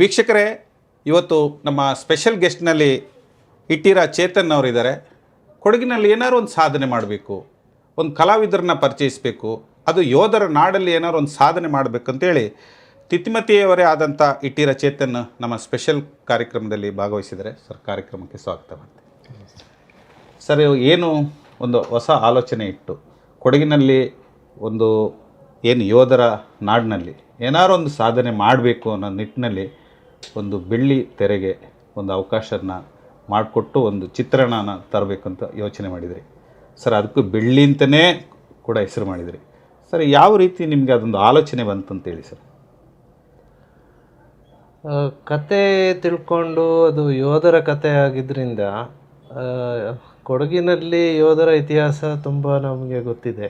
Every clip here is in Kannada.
ವೀಕ್ಷಕರೇ, ಇವತ್ತು ನಮ್ಮ ಸ್ಪೆಷಲ್ ಗೆಸ್ಟ್ನಲ್ಲಿ ಇಟ್ಟಿರ ಚೇತನ್ ಅವರಿದ್ದಾರೆ. ಕೊಡಗಿನಲ್ಲಿ ಏನಾದ್ರು ಒಂದು ಸಾಧನೆ ಮಾಡಬೇಕು, ಒಂದು ಕಲಾವಿದರನ್ನ ಪರಿಚಯಿಸಬೇಕು, ಅದು ಯೋಧರ ನಾಡಲ್ಲಿ ಏನಾದ್ರು ಒಂದು ಸಾಧನೆ ಮಾಡಬೇಕು ಅಂತೇಳಿ ತಿತಿಮತಿಯವರೇ ಆದಂಥ ಇಟ್ಟಿರ ಚೇತನ್ ನಮ್ಮ ಸ್ಪೆಷಲ್ ಕಾರ್ಯಕ್ರಮದಲ್ಲಿ ಭಾಗವಹಿಸಿದರೆ ಸರ್, ಕಾರ್ಯಕ್ರಮಕ್ಕೆ ಸ್ವಾಗತ ಮಾಡ್ತೀನಿ. ಸರ್, ಏನು ಒಂದು ಹೊಸ ಆಲೋಚನೆ ಇಟ್ಟು ಕೊಡಗಿನಲ್ಲಿ ಒಂದು ಏನು ಯೋಧರ ನಾಡಿನಲ್ಲಿ ಏನಾರೊಂದು ಸಾಧನೆ ಮಾಡಬೇಕು ಅನ್ನೋ ನಿಟ್ಟಿನಲ್ಲಿ ಒಂದು ಬೆಳ್ಳಿ ತೆರೆಗೆ ಒಂದು ಅವಕಾಶನ ಮಾಡಿಕೊಟ್ಟು ಒಂದು ಚಿತ್ರಣನ ತರಬೇಕು ಅಂತ ಯೋಚನೆ ಮಾಡಿದಿರಿ. ಸರ್ ಅದಕ್ಕೂ ಬೆಳ್ಳಿ ಅಂತಲೇ ಕೂಡ ಹೆಸರು ಮಾಡಿದಿರಿ. ಸರ್ ಯಾವ ರೀತಿ ನಿಮಗೆ ಅದೊಂದು ಆಲೋಚನೆ ಬಂತು ಅಂತೇಳಿ ಸರ್ ಕತೆ ತಿಳ್ಕೊಂಡು ಅದು ಯೋಧರ ಕತೆ ಆಗಿದ್ದರಿಂದ ಕೊಡಗಿನಲ್ಲಿ ಯೋಧರ ಇತಿಹಾಸ ತುಂಬ ನಮಗೆ ಗೊತ್ತಿದೆ.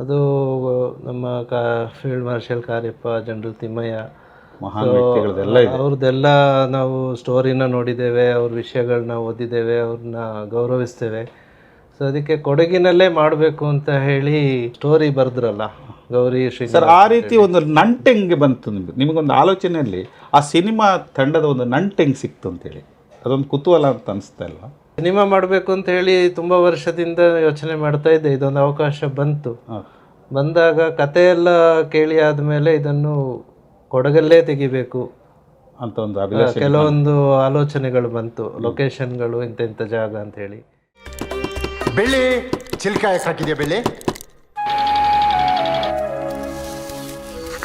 ಅದು ನಮ್ಮ ಕಾ field marshal Cariappa general Thimayya ಮಹಾನ್ ವ್ಯಕ್ತಿಗಳದೆಲ್ಲ ಇದೆ. ಅವ್ರದ್ದೆಲ್ಲ ನಾವು ಸ್ಟೋರಿನ ನೋಡಿದ್ದೇವೆ ಅವ್ರ ವಿಷಯಗಳನ್ನ ಓದಿದ್ದೇವೆ ಅವ್ರನ್ನ ಗೌರವಿಸ್ತೇವೆ. ಸೊ ಅದಕ್ಕೆ ಕೊಡಗಿನಲ್ಲೇ ಮಾಡಬೇಕು ಅಂತ ಹೇಳಿ ಸ್ಟೋರಿ ಬರೆದ್ರಲ್ಲ ಗೌರಿ ಶ್ರೀ ಸರ್ ಆ ರೀತಿ ಒಂದು ನಂಟು ಹೆಂಗೆ ಬಂತು ನಿಮ್ಗೆ. ನಿಮಗೊಂದು ಆಲೋಚನೆಯಲ್ಲಿ ಆ ಸಿನಿಮಾ ತಂಡದ ಒಂದು ನಂಟು ಹೆಂಗೆ ಸಿಕ್ತು ಅಂತೇಳಿ. ಅದೊಂದು ಕುತೂಹಲ ಅಂತ ಅನಿಸ್ತಾ ಇಲ್ಲ? ಸಿನಿಮಾ ಮಾಡಬೇಕು ಅಂತ ಹೇಳಿ ತುಂಬ ವರ್ಷದಿಂದ ಯೋಚನೆ ಮಾಡ್ತಾ ಇದ್ದೆ ಇದೊಂದು ಅವಕಾಶ ಬಂತು. ಬಂದಾಗ ಕಥೆಯೆಲ್ಲ ಎಲ್ಲ ಕೇಳಿ ಆದಮೇಲೆ ಇದನ್ನು ಕೊಡಗಲ್ಲೇ ತೆಗಿಬೇಕು ಅಂತ ಒಂದು ಅಭಿಲಾಷೆ ಕೆಲವೊಂದು ಆಲೋಚನೆಗಳು ಬಂತು ಲೊಕೇಶನ್ಗಳು ಇಂಥ ಇಂಥ ಜಾಗ ಅಂತ ಹೇಳಿ. ಬೆಳೆ ಚಿಲ್ಕಾಯ ಸಾಕಿದೆಯಾ ಬೆಳ್ಳಿ?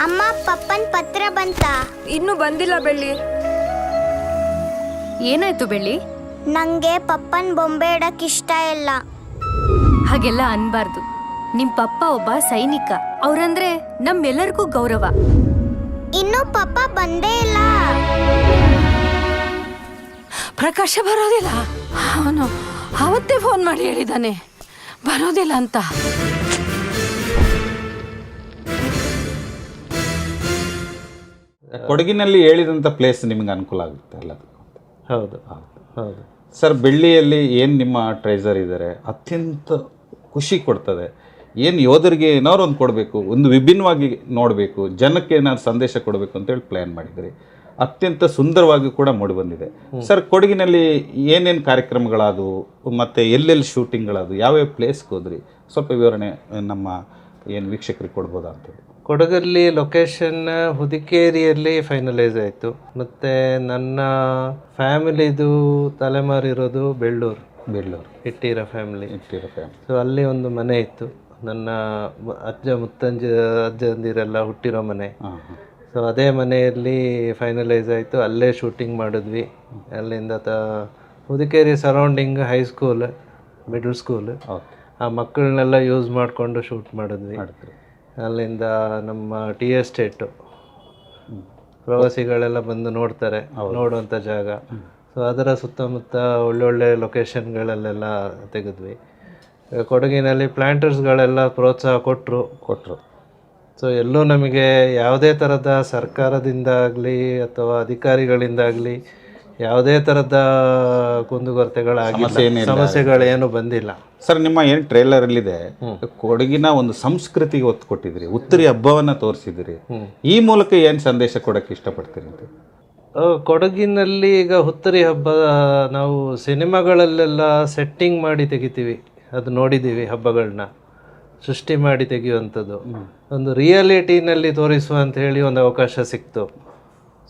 ಅಮ್ಮ ಪಪ್ಪನ್ ಪತ್ರ ಬಂತ? ಇನ್ನು ಬಂದಿಲ್ಲ ಬೆಳ್ಳಿ. ಏನಾಯ್ತು ಬೆಳ್ಳಿ? ನಂಗೆ ಪಪ್ಪನ್ ಬೊಂಬೆ ಇಡಕ್ ಇಷ್ಟ ಇಲ್ಲ. ಹಾಗೆಲ್ಲ ಅನ್ಬಾರ್ದು. ನಿಮ್ ಪಪ್ಪ ಒಬ್ಬ ಸೈನಿಕ. ಅವ್ರಂದ್ರೆ ನಮ್ಮೆಲ್ಲರಿಗೂ ಗೌರವ. ಇನ್ನು ಪಪ್ಪ ಬಂದೇ ಇಲ್ಲ. ಪ್ರಕಾಶ ಬರೋದಿಲ್ಲ? ಅವನು ಅವತ್ತೇ ಫೋನ್ ಮಾಡಿ ಹೇಳಿದ್ದಾನೆ ಬರೋದಿಲ್ಲ ಅಂತ. ಕೊಡಗಿನಲ್ಲಿ ಹೇಳಿದಂಥ ಪ್ಲೇಸ್ ನಿಮಗೆ ಅನುಕೂಲ ಆಗುತ್ತೆ ಎಲ್ಲದಕ್ಕೂ ಹೌದು ಹೌದು. ಸರ್ ಬೆಳ್ಳಿಯಲ್ಲಿ ಏನು ನಿಮ್ಮ ಟ್ರೈಸರ್ ಇದ್ದಾರೆ ಅತ್ಯಂತ ಖುಷಿ ಕೊಡ್ತದೆ. ಏನು ಯೋಧರಿಗೆ ಏನಾದ್ರು ಒಂದು ಕೊಡಬೇಕು ಒಂದು ವಿಭಿನ್ನವಾಗಿ ನೋಡಬೇಕು ಜನಕ್ಕೆ ಏನಾದ್ರು ಸಂದೇಶ ಕೊಡಬೇಕು ಅಂತೇಳಿ ಪ್ಲ್ಯಾನ್ ಮಾಡಿದ್ರಿ. ಅತ್ಯಂತ ಸುಂದರವಾಗಿ ಕೂಡ ಮೂಡಿಬಂದಿದೆ ಸರ್ ಕೊಡಗಿನಲ್ಲಿ ಏನೇನು ಕಾರ್ಯಕ್ರಮಗಳಾದವು ಮತ್ತು ಎಲ್ಲೆಲ್ಲಿ ಶೂಟಿಂಗ್ಗಳಾದವು ಯಾವ್ಯಾವ ಪ್ಲೇಸ್ಗೆ ಹೋದ್ರಿ? ಸ್ವಲ್ಪ ವಿವರಣೆ ನಮ್ಮ ಏನು ವೀಕ್ಷಕರಿಗೆ ಕೊಡ್ಬೋದಾ ಅಂತೇಳಿ ಕೊಡಗಲ್ಲಿ ಲೊಕೇಶನ್ ಹುದಿಕೇರಿಯಲ್ಲಿ ಫೈನಲೈಸ್ ಆಯಿತು. ಮತ್ತು ನನ್ನ ಫ್ಯಾಮಿಲಿದು ತಲೆಮಾರಿರೋದು ಬೆಳ್ಳೂರು. ಬೆಳ್ಳೂರು. ಇಟ್ಟಿರೋ ಫ್ಯಾಮಿಲಿ ಇಟ್ಟಿರೋ ಫ್ಯಾಮಿಲಿ ಸೊ ಅಲ್ಲಿ ಒಂದು ಮನೆ ಇತ್ತು. ನನ್ನ ಅಜ್ಜ ಮುತ್ತಂಜ ಅಜ್ಜಂದಿರೆಲ್ಲ ಹುಟ್ಟಿರೋ ಮನೆ. ಸೊ ಅದೇ ಮನೆಯಲ್ಲಿ ಫೈನಲೈಸ್ ಆಯಿತು. ಅಲ್ಲೇ ಶೂಟಿಂಗ್ ಮಾಡಿದ್ವಿ. ಅಲ್ಲಿಂದ ತ Hudikeri surrounding high school middle school ಆ ಮಕ್ಕಳನ್ನೆಲ್ಲ ಯೂಸ್ ಮಾಡಿಕೊಂಡು ಶೂಟ್ ಮಾಡಿದ್ವಿ. ಅಲ್ಲಿಂದ ನಮ್ಮ ಟಿ ಎಸ್ಟೇಟು ಪ್ರವಾಸಿಗಳೆಲ್ಲ ಬಂದು ನೋಡ್ತಾರೆ. ನೋಡುವಂಥ ಜಾಗ. ಸೊ ಅದರ ಸುತ್ತಮುತ್ತ ಒಳ್ಳೊಳ್ಳೆ ಲೊಕೇಶನ್ಗಳಲ್ಲೆಲ್ಲ ತೆಗೆದ್ವಿ. ಕೊಡಗಿನಲ್ಲಿ ಪ್ಲ್ಯಾಂಟರ್ಸ್ಗಳೆಲ್ಲ ಪ್ರೋತ್ಸಾಹ ಕೊಟ್ಟರು ಕೊಟ್ಟರು ಸೊ ಎಲ್ಲೂ ನಮಗೆ ಯಾವುದೇ ಥರದ ಸರ್ಕಾರದಿಂದಾಗಲಿ ಅಥವಾ ಅಧಿಕಾರಿಗಳಿಂದಾಗಲಿ ಯಾವುದೇ ಥರದ ಕುಂದುಕೊರತೆಗಳಾಗಿ ಸಮಸ್ಯೆಗಳೇನು ಬಂದಿಲ್ಲ. ಸರ್ ನಿಮ್ಮ ಏನು ಟ್ರೇಲರಲ್ಲಿದೆ? ಕೊಡಗಿನ ಒಂದು ಸಂಸ್ಕೃತಿಗೆ ಒತ್ತು ಕೊಟ್ಟಿದ್ದೀರಿ. ಉತ್ತರಿ ಹಬ್ಬವನ್ನು ತೋರಿಸಿದಿರಿ ಈ ಮೂಲಕ ಏನು ಸಂದೇಶ ಕೊಡೋಕ್ಕೆ ಇಷ್ಟಪಡ್ತೀರಿ ಅಂತ? ಕೊಡಗಿನಲ್ಲಿ ಈಗ ಹುತ್ತರಿ ಹಬ್ಬ ನಾವು ಸಿನಿಮಾಗಳಲ್ಲೆಲ್ಲ ಸೆಟ್ಟಿಂಗ್ ಮಾಡಿ ತೆಗಿತೀವಿ. ಅದು ನೋಡಿದ್ದೀವಿ ಹಬ್ಬಗಳನ್ನ. ಸೃಷ್ಟಿ ಮಾಡಿ ತೆಗೆಯುವಂಥದ್ದು. ಒಂದು ರಿಯಾಲಿಟಿನಲ್ಲಿ ತೋರಿಸುವ ಅಂತ ಹೇಳಿ ಒಂದು ಅವಕಾಶ ಸಿಕ್ತು.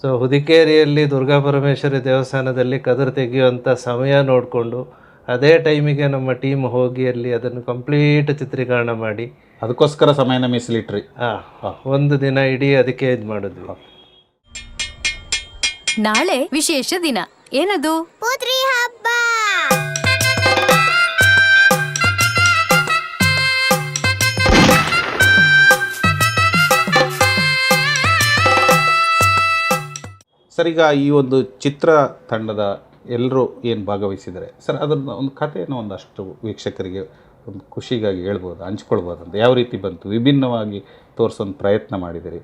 ಸೊ ಹುದಿಕೇರಿಯಲ್ಲಿ ದುರ್ಗಾ ಪರಮೇಶ್ವರಿ ದೇವಸ್ಥಾನದಲ್ಲಿ ಕದರ್ ತೆಗೆಯುವಂಥ ಸಮಯ ನೋಡಿಕೊಂಡು ಅದೇ ಟೈಮಿಗೆ ನಮ್ಮ ಟೀಮ್ ಹೋಗಿ ಅಲ್ಲಿ ಅದನ್ನು ಕಂಪ್ಲೀಟ್ ಚಿತ್ರೀಕರಣ ಮಾಡಿ. ಅದಕ್ಕೋಸ್ಕರ ಸಮಯನ ಮೀಸಲಿಟ್ರಿ. ಆ, ಒಂದು ದಿನ ಇಡೀ ಅದಕ್ಕೆ ಇದು ಮಾಡಿದ್ವಿ. ನಾಳೆ ವಿಶೇಷ ದಿನ. ಏನದು? ಹಬ್ಬ! ಸರ್ ಈಗ ಈ ಒಂದು ಚಿತ್ರ ತಂಡದ ಎಲ್ಲರೂ ಏನು ಭಾಗವಹಿಸಿದರೆ ಸರ್ ಅದನ್ನು ಒಂದು ಕಥೆಯನ್ನು ಒಂದಷ್ಟು ವೀಕ್ಷಕರಿಗೆ ಒಂದು ಖುಷಿಗಾಗಿ ಹೇಳ್ಬೋದು ಹಂಚ್ಕೊಳ್ಬೋದು ಅಂತ. ಯಾವ ರೀತಿ ಬಂತು? ವಿಭಿನ್ನವಾಗಿ ತೋರಿಸೋಂಥ ಪ್ರಯತ್ನ ಮಾಡಿದಿರಿ.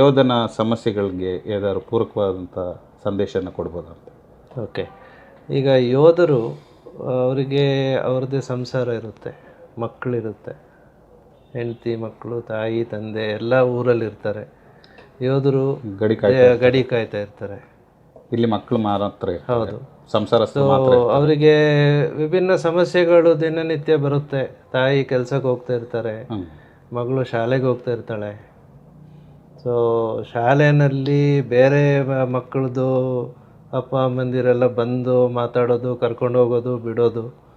ಯೋಧನ ಸಮಸ್ಯೆಗಳಿಗೆ ಏನಾದ್ರು ಪೂರಕವಾದಂಥ ಸಂದೇಶನ ಕೊಡ್ಬೋದು ಅಂತ? ಓಕೆ. ಈಗ ಯೋಧರು ಅವರಿಗೆ ಅವ್ರದ್ದೇ ಸಂಸಾರ ಇರುತ್ತೆ ಮಕ್ಕಳಿರುತ್ತೆ ಹೆಂಡತಿ ಮಕ್ಕಳು ತಾಯಿ ತಂದೆ ಎಲ್ಲ ಊರಲ್ಲಿರ್ತಾರೆ. ಯೋಧರು ಗಡಿ ಗಡಿ ಕಾಯ್ತಾ ಇರ್ತಾರೆ. ಇಲ್ಲಿ ಮಕ್ಕಳು ಮಾತ್ರ ಹೌದು. ಸಂಸಾರ ಅವರಿಗೆ ವಿಭಿನ್ನ ಸಮಸ್ಯೆಗಳು ದಿನನಿತ್ಯ ಬರುತ್ತೆ. ತಾಯಿ ಕೆಲ್ಸಕ್ಕೆ ಹೋಗ್ತಾ ಇರ್ತಾರೆ. ಮಗಳು ಶಾಲೆಗೆ ಹೋಗ್ತಾ ಇರ್ತಾಳೆ. ಸೊ ಶಾಲೆಯಲ್ಲಿ ಬೇರೆ ಮಕ್ಕಳದು ಅಪ್ಪ ಅಮ್ಮಂದಿರೆಲ್ಲ ಬಂದು ಮಾತಾಡೋದು ಕರ್ಕೊಂಡು ಹೋಗೋದು ಬಿಡೋದು.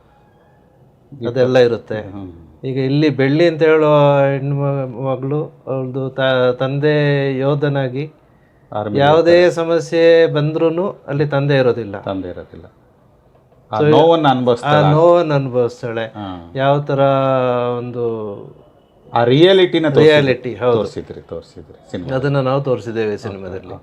ಅದೆಲ್ಲ ಇರುತ್ತೆ. ಈಗ ಇಲ್ಲಿ ಬೆಳ್ಳಿ ಅಂತ ಹೇಳೋ ಹೆಣ್ಣು ಮಗಳು ಅವಳದು ತಂದೆ ಯೋಧನಾಗಿ ಯಾವುದೇ ಸಮಸ್ಯೆ ಬಂದ್ರೂ ಅಲ್ಲಿ ತಂದೆ ಇರೋದಿಲ್ಲ. ತಂದೆ ಇರೋದಿಲ್ಲ. ನೋವನ್ನು ಅನುಭವಿಸ್ತಾಳೆ. ಹಾ. ಯಾವ ತರ ಒಂದು ಆ ರಿಯಾಲಿಟಿನ ರಿಯಾಲಿಟಿ ತೋರಿಸಿದ್ರಿ ತೋರಿಸಿದ್ರಿ ಅದನ್ನು ನಾವು ತೋರಿಸಿದ್ದೇವೆ ಸಿನಿಮಾದಲ್ಲಿ.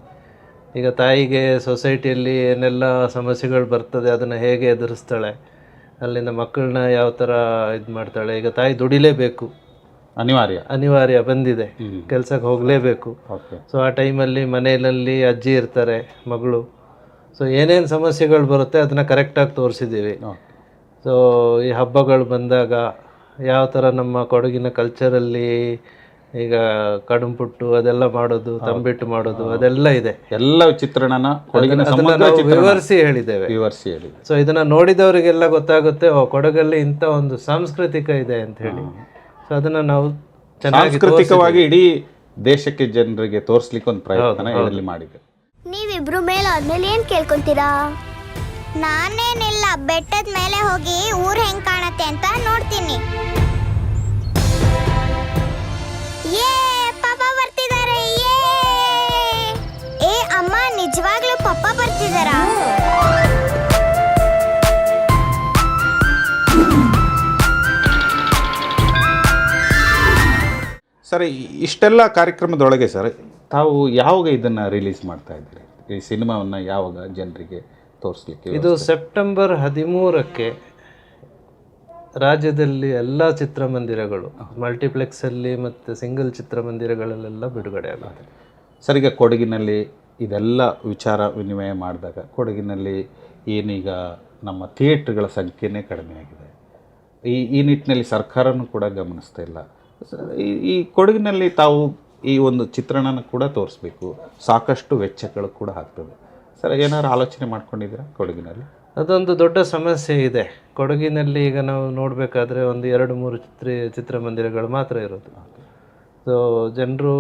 ಈಗ ತಾಯಿಗೆ ಸೊಸೈಟಿಯಲ್ಲಿ ಏನೆಲ್ಲ ಸಮಸ್ಯೆಗಳು ಬರ್ತದೆ ಅದನ್ನ ಹೇಗೆ ಎದುರಿಸ್ತಾಳೆ ಅಲ್ಲಿಂದ ಮಕ್ಕಳನ್ನ ಯಾವ ಥರ ಇದು ಮಾಡ್ತಾಳೆ? ಈಗ ತಾಯಿ ದುಡಿಲೇಬೇಕು. ಅನಿವಾರ್ಯ. ಅನಿವಾರ್ಯ ಬಂದಿದೆ. ಕೆಲ್ಸಕ್ಕೆ ಹೋಗಲೇಬೇಕು. ಸೊ ಆ ಟೈಮಲ್ಲಿ ಮನೆಯಲ್ಲಿ ಅಜ್ಜಿ ಇರ್ತಾರೆ ಮಗಳು. ಸೊ ಏನೇನು ಸಮಸ್ಯೆಗಳು ಬರುತ್ತೆ ಅದನ್ನು ಕರೆಕ್ಟಾಗಿ ತೋರಿಸಿದ್ದೀವಿ. ಸೊ ಈ ಹಬ್ಬಗಳು ಬಂದಾಗ ಯಾವ ಥರ ನಮ್ಮ ಕೊಡಗಿನ ಕಲ್ಚರಲ್ಲಿ ಈಗ ಕಡುಂಪುಟ್ಟು ಅದೆಲ್ಲ ಮಾಡೋದು ತಂಬಿಟ್ಟು ಮಾಡೋದು ಅದೆಲ್ಲ ಇದೆ. ಎಲ್ಲ ಚಿತ್ರಣನ ವಿವರಿಸಿ ಹೇಳಿದ್ದೇವೆ. ವಿವರಿಸಿ ಹೇಳಿ ಸೊ ಇದನ್ನ ನೋಡಿದವರಿಗೆಲ್ಲ ಗೊತ್ತಾಗುತ್ತೆ ಓ ಕೊಡಗಲ್ಲಿ ಇಂಥ ಒಂದು ಸಾಂಸ್ಕೃತಿಕ ಇದೆ ಅಂತ ಹೇಳಿ. ಸೊ ಅದನ್ನ ನಾವು ಚೆನ್ನಾಗಿ ಸಾಂಸ್ಕೃತಿಕವಾಗಿ ಇಡೀ ದೇಶಕ್ಕೆ ಜನರಿಗೆ ತೋರಿಸ್ಲಿಕ್ಕೆ ಒಂದು ಪ್ರಯತ್ನ ಇದರಲ್ಲಿ ಮಾಡಿದೆ ನೀವಿಬ್ರು ಮೇಲೆ ಆದ್ಮೇಲೆ ಏನ್ ಕೇಳ್ಕೊಂತೀರಾ? ನಾನೇನಿಲ್ಲ ಬೆಟ್ಟದ ಮೇಲೆ ಹೋಗಿ ಊರ್ ಹೆಂಗ್ ಕಾಣತ್ತೆ ಅಂತ ಸರ್ ಇಷ್ಟೆಲ್ಲ ಕಾರ್ಯಕ್ರಮದೊಳಗೆ ಸರ್ ತಾವು ಯಾವಾಗ ಇದನ್ನು ರಿಲೀಸ್ ಮಾಡ್ತಾ ಇದ್ದೀರಿ? ಈ ಸಿನಿಮಾವನ್ನು ಯಾವಾಗ ಜನರಿಗೆ ತೋರಿಸ್ಲಿಕ್ಕೆ ಇದು ಸೆಪ್ಟೆಂಬರ್ ಹದಿಮೂರಕ್ಕೆ ರಾಜ್ಯದಲ್ಲಿ ಎಲ್ಲ ಚಿತ್ರಮಂದಿರಗಳು ಮಲ್ಟಿಪ್ಲೆಕ್ಸಲ್ಲಿ ಮತ್ತು ಸಿಂಗಲ್ ಚಿತ್ರಮಂದಿರಗಳಲ್ಲೆಲ್ಲ ಬಿಡುಗಡೆ ಆಗುತ್ತೆ. ಸರ್ ಈಗ ಕೊಡಗಿನಲ್ಲಿ ಇದೆಲ್ಲ ವಿಚಾರ ವಿನಿಮಯ ಮಾಡಿದಾಗ ಕೊಡಗಿನಲ್ಲಿ ಏನೀಗ ನಮ್ಮ ಥಿಯೇಟ್ರ್ಗಳ ಸಂಖ್ಯೆನೇ ಕಡಿಮೆ ಆಗಿದೆ ಈ ಈ ನಿಟ್ಟಿನಲ್ಲಿ ಸರ್ಕಾರನೂ ಕೂಡ ಗಮನಿಸ್ತಾ ಇಲ್ಲ. ಈ- ಈ ಕೊಡಗಿನಲ್ಲಿ ತಾವು ಈ ಒಂದು ಚಿತ್ರಣನ ಕೂಡ ತೋರಿಸ್ಬೇಕು. ಸಾಕಷ್ಟು ವೆಚ್ಚಗಳು ಕೂಡ ಆಗ್ತದೆ ಸರ್ ಏನಾದ್ರು ಆಲೋಚನೆ ಮಾಡ್ಕೊಂಡಿದ್ದೀರಾ ಕೊಡಗಿನಲ್ಲಿ? ಅದೊಂದು ದೊಡ್ಡ ಸಮಸ್ಯೆ ಇದೆ. ಕೊಡಗಿನಲ್ಲಿ ಈಗ ನಾವು ನೋಡಬೇಕಾದ್ರೆ ಒಂದು ಎರಡು ಮೂರು ಚಿತ್ರ ಚಿತ್ರಮಂದಿರಗಳು ಮಾತ್ರ ಇರೋದು. ಸೊ ಜನರು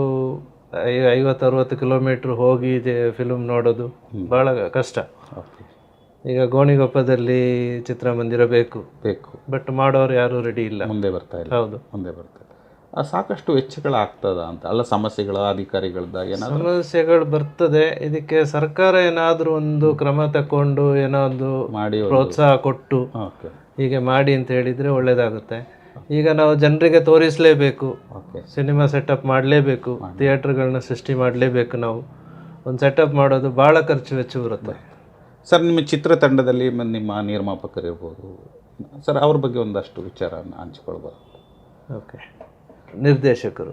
ಐ ಐವತ್ತು ಅರುವತ್ತು ಕಿಲೋಮೀಟ್ರ್ ಹೋಗಿ ಫಿಲ್ಮ್ ನೋಡೋದು ಭಾಳ ಕಷ್ಟ. ಈಗ ಗೋಣಿಗೊಪ್ಪದಲ್ಲಿ ಚಿತ್ರಮಂದಿರ ಬೇಕು. ಬೇಕು. ಬಟ್ ಮಾಡೋರು ಯಾರೂ ರೆಡಿ ಇಲ್ಲ. ಮುಂದೆ ಬರ್ತಾ ಇಲ್ಲ. ಹೌದು. ಮುಂದೆ ಬರ್ತಾ ಇಲ್ಲ ಸಾಕಷ್ಟು ವೆಚ್ಚಗಳಾಗ್ತದ ಅಂತ. ಅಲ್ಲ ಸಮಸ್ಯೆಗಳ ಅಧಿಕಾರಿಗಳದ ಏನಾದರೂ? ಸಮಸ್ಯೆಗಳು ಬರ್ತದೆ. ಇದಕ್ಕೆ ಸರ್ಕಾರ ಏನಾದರೂ ಒಂದು ಕ್ರಮ ತಕೊಂಡು ಏನೋ ಒಂದು ಮಾಡಿ ಪ್ರೋತ್ಸಾಹ ಕೊಟ್ಟು ಓಕೆ. ಹೀಗೆ ಮಾಡಿ ಅಂತ ಹೇಳಿದರೆ ಒಳ್ಳೆಯದಾಗುತ್ತೆ ಈಗ ನಾವು ಜನರಿಗೆ ತೋರಿಸಲೇಬೇಕು. ಓಕೆ. ಸಿನಿಮಾ ಸೆಟಪ್ ಮಾಡಲೇಬೇಕು. ಥಿಯೇಟ್ರ್ಗಳನ್ನ ಸೃಷ್ಟಿ ಮಾಡಲೇಬೇಕು ನಾವು. ಒಂದು ಸೆಟಪ್ ಮಾಡೋದು ಭಾಳ ಖರ್ಚು ವೆಚ್ಚ ಬರುತ್ತೆ. ಸರ್ ನಿಮ್ಮ ಚಿತ್ರತಂಡದಲ್ಲಿ ನಿಮ್ಮ ನಿರ್ಮಾಪಕರಿರ್ಬೋದು. ಸರ್ ಅವ್ರ ಬಗ್ಗೆ ಒಂದಷ್ಟು ವಿಚಾರನ ಹಂಚ್ಕೊಳ್ಬೋದು. ಓಕೆ. ನಿರ್ದೇಶಕರು.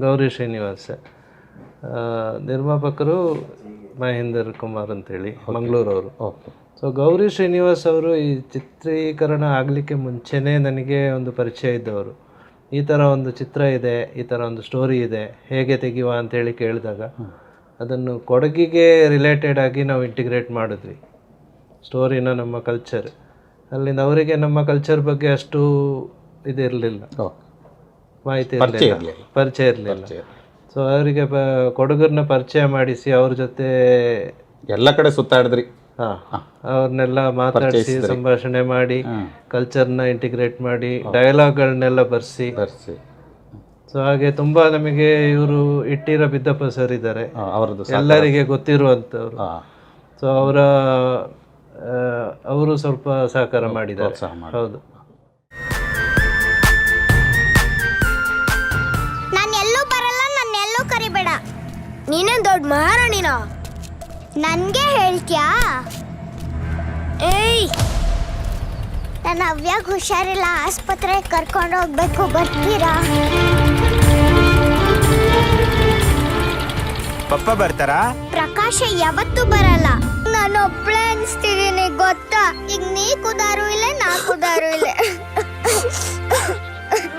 ಗೌರಿ ಶ್ರೀನಿವಾಸ. ನಿರ್ಮಾಪಕರು ಮಹೇಂದರ್ ಕುಮಾರ್ ಅಂತೇಳಿ ಮಂಗಳೂರವರು. ಸೊ ಗೌರಿ ಶ್ರೀನಿವಾಸ್ ಅವರು ಈ ಚಿತ್ರೀಕರಣ ಆಗಲಿಕ್ಕೆ ಮುಂಚೆನೇ ನನಗೆ ಒಂದು ಪರಿಚಯ ಇದ್ದವರು. ಈ ಥರ ಒಂದು ಚಿತ್ರ ಇದೆ ಈ ಥರ ಒಂದು ಸ್ಟೋರಿ ಇದೆ ಹೇಗೆ ತೆಗೆಯುವ ಅಂತೇಳಿ ಕೇಳಿದಾಗ ಅದನ್ನು ಕೊಡಗಿಗೆ ರಿಲೇಟೆಡ್ ಆಗಿ ನಾವು ಇಂಟಿಗ್ರೇಟ್ ಮಾಡಿದ್ವಿ. ಸ್ಟೋರಿನ ನಮ್ಮ ಕಲ್ಚರ್ ಅಲ್ಲಿಂದ ಅವರಿಗೆ ನಮ್ಮ ಕಲ್ಚರ್ ಬಗ್ಗೆ ಅಷ್ಟು ಇದಿರಲಿಲ್ಲ. ಮಾಹಿತಿ ಪರಿಚಯ ಇರಲಿಲ್ಲ. ಇರಲಿಲ್ಲ. ಪರಿಚಯ. ಇರಲಿಲ್ಲ ಸೊ ಅವರಿಗೆ ಪ ಕೊಡಗರನ್ನ ಪರಿಚಯ ಮಾಡಿಸಿ ಅವ್ರ ಜೊತೆ ಎಲ್ಲ ಕಡೆ ಸುತ್ತಾಡಿದ್ರಿ. ಹಾ. ಅವ್ರನ್ನೆಲ್ಲ ಮಾತಾಡಿಸಿ ಸಂಭಾಷಣೆ ಮಾಡಿ ಕಲ್ಚರ್ನ ಇಂಟಿಗ್ರೇಟ್ ಮಾಡಿ ಡೈಲಾಗ್ಗಳನ್ನೆಲ್ಲ ಬರ್ಸಿ. ಬರ್ಸಿ. ಸೊ ಹಾಗೆ ತುಂಬಾ ನಮಗೆ ಇವರು ಇಟ್ಟಿರ ಬಿದ್ದಪ್ಪ ಸರ್ ಇದ್ದಾರೆ. ಎಲ್ಲರಿಗೆ ಗೊತ್ತಿರುವಂಥವ್ರು. ಸೊ ಅವರ ಅವರು ಸ್ವಲ್ಪ ಸಹಕಾರ ಮಾಡಿದ್ದಾರೆ. ಹೌದು. ದೊಡ್ಡ ಮಹಾರಾಣಿನ ನನ್ಗೆ ಹೇಳ್ತ್ಯಾ? ಏಯ್! ನನ್ನ ಅವ್ಯಾಗ ಹುಷಾರಿಲ್ಲ ಆಸ್ಪತ್ರೆಗೆ ಕರ್ಕೊಂಡು ಹೋಗ್ಬೇಕು ಬರ್ತೀರಾ? ಪಪ್ಪ ಬರ್ತಾರಾ? ಪ್ರಕಾಶ ಯಾವತ್ತೂ ಬರಲ್ಲ. ನಾನು ಒಬ್ಳೆ ಅನ್ಸ್ತಿದೀನಿ ಗೊತ್ತಾ? ಈಗ ನೀ ಕುದಾರು ಇಲ್ಲ ನಾ ಕುದಾರು ಇಲ್ಲ.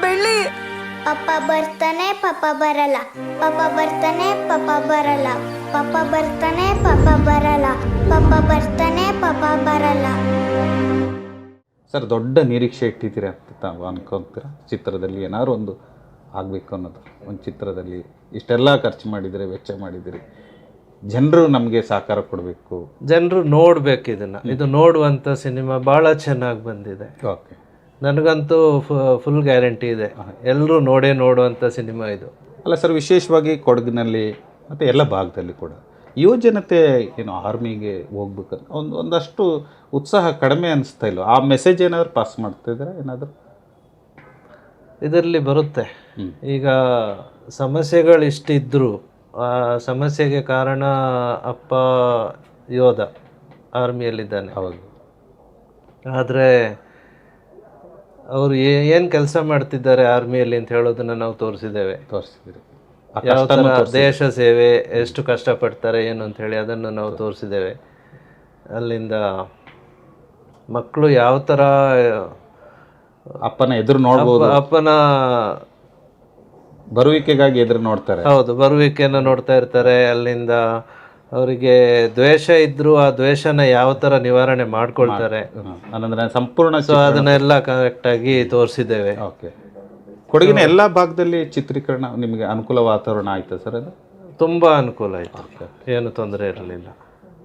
ಬೆಳ್ಳಿ ಪಪ್ಪ ಬರ್ತಾನೆ ಪಪ್ಪ ಬರಲ್ಲ. ಪಪ್ಪ ಬರ್ತಾನೆ ಪಪ್ಪ ಬರಲ್ಲ. ಪಪ್ಪ ಬರ್ತಾನೆ ಪಪ್ಪ ಬರಲ್ಲ. ಪಪ್ಪ ಬರ್ತಾನೆ ಪಪ್ಪ ಬರಲ್ಲ. ಸರ್ ದೊಡ್ಡ ನಿರೀಕ್ಷೆ ಇಟ್ಟಿದ್ದೀರಾ ಅಂತ ತಾವು ಅನ್ಕೊಂತೀರಾ? ಚಿತ್ರದಲ್ಲಿ ಏನಾದ್ರು ಒಂದು ಆಗಬೇಕು ಅನ್ನೋದು. ಒಂದು ಚಿತ್ರದಲ್ಲಿ ಇಷ್ಟೆಲ್ಲ ಖರ್ಚು ಮಾಡಿದರೆ ವೆಚ್ಚ ಮಾಡಿದಿರಿ ಜನರು ನಮಗೆ ಸಹಕಾರ ಕೊಡಬೇಕು. ಜನರು ನೋಡ್ಬೇಕು ಇದನ್ನ. ಇದು ನೋಡುವಂಥ ಸಿನಿಮಾ ಭಾಳ ಚೆನ್ನಾಗಿ ಬಂದಿದೆ. ಓಕೆ. ನನಗಂತೂ ಫುಲ್ ಗ್ಯಾರಂಟಿ ಇದೆ. ಎಲ್ಲರೂ ನೋಡೇ ನೋಡುವಂಥ ಸಿನಿಮಾ ಇದು. ಅಲ್ಲ ಸರ್ ವಿಶೇಷವಾಗಿ ಕೊಡಗಿನಲ್ಲಿ ಮತ್ತು ಎಲ್ಲ ಭಾಗದಲ್ಲಿ ಕೂಡ ಯುವಜನತೆ ಏನು ಆರ್ಮಿಗೆ ಹೋಗ್ಬೇಕಂತ ಒಂದು ಒಂದಷ್ಟು ಉತ್ಸಾಹ ಕಡಿಮೆ ಅನಿಸ್ತಾ ಇಲ್ಲ? ಆ ಮೆಸೇಜ್ ಏನಾದರೂ ಪಾಸ್ ಮಾಡ್ತಾ ಇದ್ದಾರೆ? ಏನಾದರೂ? ಇದರಲ್ಲಿ ಬರುತ್ತೆ. ಈಗ ಸಮಸ್ಯೆಗಳು ಇಷ್ಟಿದ್ದರೂ ಆ ಸಮಸ್ಯೆಗೆ ಕಾರಣ ಅಪ್ಪ ಯೋಧ ಆರ್ಮಿಯಲ್ಲಿದ್ದಾನೆ ಹೌದು. ಆದರೆ ಅವರು ಏನು ಕೆಲಸ ಮಾಡ್ತಿದ್ದಾರೆ ಆರ್ಮಿಯಲ್ಲಿ ಅಂತ ಹೇಳೋದನ್ನ ನಾವು ತೋರಿಸಿದ್ದೇವೆ. ಯಾವ ಥರ ದೇಶ ಸೇವೆ ಎಷ್ಟು ಕಷ್ಟಪಡ್ತಾರೆ ಏನು ಅಂತ ಹೇಳಿ ಅದನ್ನು ನಾವು ತೋರಿಸಿದ್ದೇವೆ. ಅಲ್ಲಿಂದ ಮಕ್ಕಳು ಯಾವ ಥರ ಅಪ್ಪನ ಎದುರು ನೋಡ್ಬೋದು. ಅಪ್ಪನ ಬರುವಿಕೆಗಾಗಿ ಎದುರು ನೋಡ್ತಾರೆ. ಹೌದು ಬರುವಿಕೆಯನ್ನು ನೋಡ್ತಾ ಇರ್ತಾರೆ. ಅಲ್ಲಿಂದ ಅವರಿಗೆ ದ್ವೇಷ ಇದ್ದರೂ ಆ ದ್ವೇಷನ ಯಾವ ಥರ ನಿವಾರಣೆ ಮಾಡ್ಕೊಳ್ತಾರೆ. ಅನ್ನೋದನ್ನ ಸಂಪೂರ್ಣ ಸೊ ಅದನ್ನೆಲ್ಲ ಕರೆಕ್ಟಾಗಿ ತೋರಿಸಿದ್ದೇವೆ. ಓಕೆ. ಕೊಡಗಿನ ಎಲ್ಲ ಭಾಗದಲ್ಲಿ ಚಿತ್ರೀಕರಣ ನಿಮಗೆ ಅನುಕೂಲ ವಾತಾವರಣ ಆಯ್ತಾ ಸರ್ ಅದು? ತುಂಬ ಅನುಕೂಲ ಆಯಿತು. ಏನು ತೊಂದರೆ ಇರಲಿಲ್ಲ.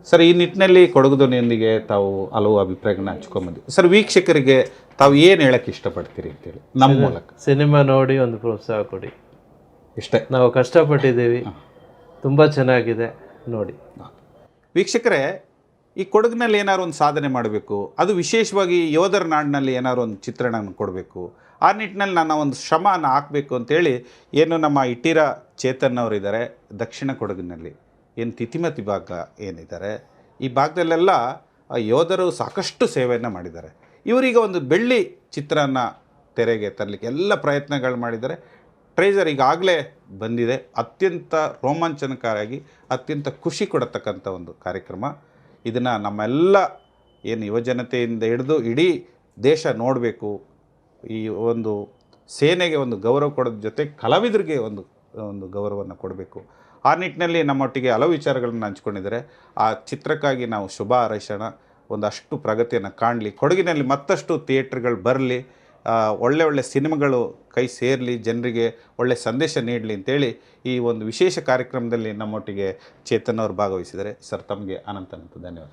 ಸರ್ ಈ ನಿಟ್ಟಿನಲ್ಲಿ ಕೊಡಗು ಧ್ವನಿಯೊಂದಿಗೆ ತಾವು ಹಲವು ಅಭಿಪ್ರಾಯಗಳನ್ನ ಹಂಚ್ಕೊಂಬಂದಿ ಸರ್ ವೀಕ್ಷಕರಿಗೆ ತಾವು ಏನು ಹೇಳಕ್ಕೆ ಇಷ್ಟಪಡ್ತೀರಿ ಅಂತೇಳಿ ನಮ್ಮ ಮೂಲಕ. ಸಿನಿಮಾ ನೋಡಿ ಒಂದು ಪ್ರೋತ್ಸಾಹ ಕೊಡಿ. ಇಷ್ಟೇ. ನಾವು ಕಷ್ಟಪಟ್ಟಿದ್ದೀವಿ. ತುಂಬ ಚೆನ್ನಾಗಿದೆ. ನೋಡಿ. ವೀಕ್ಷಕರೇ, ಈ ಕೊಡಗಿನಲ್ಲಿ ಏನಾದ್ರು ಒಂದು ಸಾಧನೆ ಮಾಡಬೇಕು, ಅದು ವಿಶೇಷವಾಗಿ ಯೋಧರ ನಾಡಿನಲ್ಲಿ ಏನಾದ್ರು ಒಂದು ಚಿತ್ರಣ ಕೊಡಬೇಕು, ಆ ನಿಟ್ಟಿನಲ್ಲಿ ನನ್ನ ಒಂದು ಶ್ರಮನ ಹಾಕಬೇಕು ಅಂತೇಳಿ ಏನು ನಮ್ಮ ಇಟ್ಟಿರ ಚೇತನ್ ಅವರಿದ್ದಾರೆ ದಕ್ಷಿಣ ಕೊಡಗಿನಲ್ಲಿ. ಏನು ತಿತಿಮತಿ ಭಾಗ ಏನಿದ್ದಾರೆ, ಈ ಭಾಗದಲ್ಲೆಲ್ಲ ಯೋಧರು ಸಾಕಷ್ಟು ಸೇವೆಯನ್ನು ಮಾಡಿದ್ದಾರೆ. ಇವರೀಗ ಒಂದು ಬೆಳ್ಳಿ ಚಿತ್ರನ ತೆರೆಗೆ ತರಲಿಕ್ಕೆ ಎಲ್ಲ ಪ್ರಯತ್ನಗಳು ಮಾಡಿದ್ದಾರೆ. ಟ್ರೇಸರ್ ಈಗಾಗಲೇ ಬಂದಿದೆ. ಅತ್ಯಂತ ರೋಮಾಂಚನಕಾರಿಯಾಗಿ, ಅತ್ಯಂತ ಖುಷಿ ಕೊಡತಕ್ಕಂಥ ಒಂದು ಕಾರ್ಯಕ್ರಮ. ಇದನ್ನು ನಮ್ಮೆಲ್ಲ ಏನು ಯುವಜನತೆಯಿಂದ ಹಿಡಿದು ಇಡೀ ದೇಶ ನೋಡಬೇಕು. ಈ ಒಂದು ಸೇನೆಗೆ ಒಂದು ಗೌರವ ಕೊಡೋದ್ರ ಜೊತೆ ಕಲಾವಿದರಿಗೆ ಒಂದು ಒಂದು ಗೌರವವನ್ನು ಕೊಡಬೇಕು. ಆ ನಿಟ್ಟಿನಲ್ಲಿ ನಮ್ಮೊಟ್ಟಿಗೆ ಹಲವು ವಿಚಾರಗಳನ್ನು ಹಂಚ್ಕೊಂಡಿದ್ದಾರೆ. ಆ ಚಿತ್ರಕ್ಕಾಗಿ ನಾವು ಶುಭ ಹಾರೈಸೋಣ. ಒಂದಷ್ಟು ಪ್ರಗತಿಯನ್ನು ಕಾಣಲಿ. ಕೊಡಗಿನಲ್ಲಿ ಮತ್ತಷ್ಟು ಥಿಯೇಟ್ರ್ಗಳು ಬರಲಿ. ಒಳ್ಳೆ ಒಳ್ಳೆ ಸಿನಿಮಾಗಳು ಕೈ ಸೇರಲಿ, ಜನರಿಗೆ ಒಳ್ಳೆ ಸಂದೇಶ ನೀಡಲಿ ಅಂತೇಳಿ ಈ ಒಂದು ವಿಶೇಷ ಕಾರ್ಯಕ್ರಮದಲ್ಲಿ ನಮ್ಮೊಟ್ಟಿಗೆ ಚೇತನ್ ಅವರು ಭಾಗವಹಿಸಿದರೆ ಸರ್, ತಮಗೆ ಅನಂತ ಅನಂತ ಧನ್ಯವಾದ